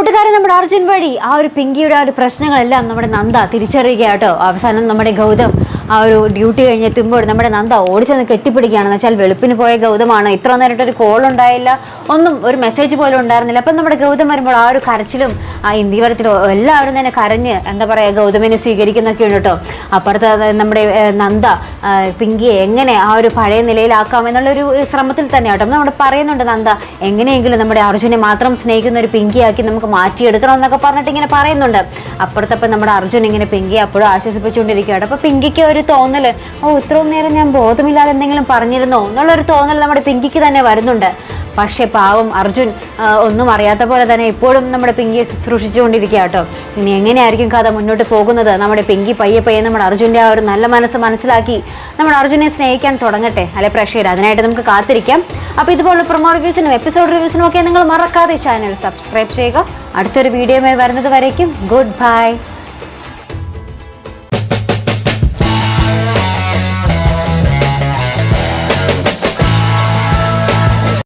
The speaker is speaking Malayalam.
കൂട്ടുകാരൻ നമ്മുടെ അർജുൻ വഴി ആ ഒരു പിങ്കിയുടെ ആ ഒരു പ്രശ്നങ്ങളെല്ലാം നമ്മുടെ നന്ദ തിരിച്ചറിയുക കേട്ടോ അവസാനം നമ്മുടെ ഗൗതം ആ ഒരു ഡ്യൂട്ടി കഴിഞ്ഞ് എത്തുമ്പോൾ നമ്മുടെ നന്ദ ഓടിച്ചെന്ന് കെട്ടിപ്പിടിക്കുകയാണെന്ന് വെച്ചാൽ വെളുപ്പിന് പോയ ഗൗതമാണ്. ഇത്ര നേരിട്ട് ഒരു കോൾ ഉണ്ടായില്ല. ഒന്നും ഒരു മെസ്സേജ് പോലും ഉണ്ടായിരുന്നില്ല. അപ്പം നമ്മുടെ ഗൗതം വരുമ്പോൾ ആ ഒരു കരച്ചിലും ആ ഇന്ത്യവരത്തിലും എല്ലാവരും തന്നെ കരഞ്ഞ് എന്താ പറയുക ഗൗതമിനെ സ്വീകരിക്കുന്നൊക്കെ ഉണ്ട് കേട്ടോ. അപ്പുറത്ത് നമ്മുടെ നന്ദ പിങ്കിയെ എങ്ങനെ ആ ഒരു പഴയ നിലയിലാക്കാം എന്നുള്ളൊരു ശ്രമത്തിൽ തന്നെ കേട്ടോ. നമ്മൾ പറയുന്നുണ്ട് നന്ദ എങ്ങനെയെങ്കിലും നമ്മുടെ അർജുനെ മാത്രം സ്നേഹിക്കുന്ന ഒരു പിങ്കിയാക്കി നമുക്ക് മാറ്റിയെടുക്കണം എന്നൊക്കെ പറഞ്ഞിട്ട് ഇങ്ങനെ പറയുന്നുണ്ട്. അപ്പുറത്തപ്പം നമ്മുടെ അർജുൻ ഇങ്ങനെ പിങ്കിയെ അപ്പോഴും ആശ്വസിപ്പിച്ചുകൊണ്ടിരിക്കുകയാണ്. അപ്പോൾ പിങ്കിക്ക് ഒരു തോന്നൽ. ഓ ഇത്രയും നേരം ഞാൻ ബോധമില്ലാതെ എന്തെങ്കിലും പറഞ്ഞിരുന്നോ? എന്നുള്ളൊരു തോന്നൽ നമ്മുടെ പിങ്കിക്ക് തന്നെ വരുന്നുണ്ട്. പക്ഷേ പാവം അർജുൻ ഒന്നും അറിയാത്ത പോലെ തന്നെ ഇപ്പോഴും നമ്മുടെ പിങ്കിയെ ശുശ്രൂഷിച്ചുകൊണ്ടിരിക്കുക കേട്ടോ ഇനി എങ്ങനെയായിരിക്കും കഥ മുന്നോട്ട് പോകുന്നത്? നമ്മുടെ പിങ്കി പയ്യെ പയ്യെ നമ്മുടെ അർജുന്റെ ആ ഒരു നല്ല മനസ്സ് മനസ്സിലാക്കി നമ്മുടെ അർജുനെ സ്നേഹിക്കാൻ തുടങ്ങട്ടെ? അല്ലെ പ്രേക്ഷകർ അതിനായിട്ട് നമുക്ക് കാത്തിരിക്കാം. അപ്പോൾ ഇതുപോലുള്ള പ്രൊമോ റിവ്യൂസിനും എപ്പിസോഡ് റിവ്യൂസിനും ഒക്കെ നിങ്ങൾ മറക്കാതെ ചാനൽ സബ്സ്ക്രൈബ് ചെയ്യുക. അടുത്തൊരു വീഡിയോയുമായി വരുന്നത് വരയ്ക്കും ഗുഡ് ബൈ.